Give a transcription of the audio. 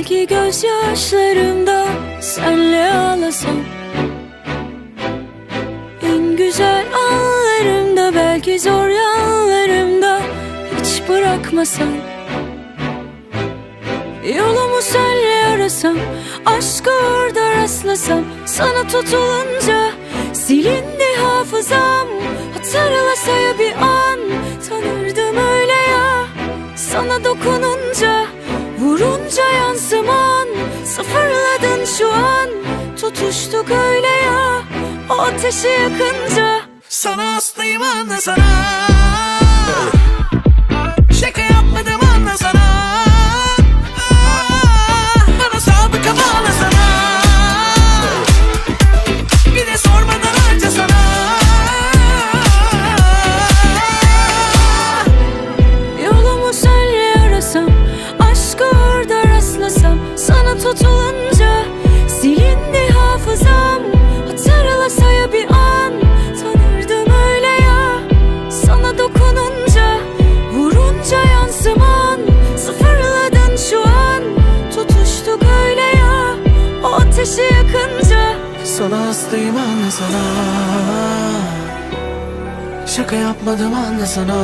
Belki gözyaşlarımda senle ağlasam. En güzel anlarımda belki zor yanlarımda Hiç bırakmasam. Yolumu senle arasam Aşkı orada rastlasam. Sana tutulunca Silindi hafızam Hatırlasa Dokununca Vurunca yansıman Sıfırladın şu an. Tutuştuk öyle ya O ateşi yakınca. Sana hastayım anla sana Sana hastayım anla sana. Şaka yapmadım anla sana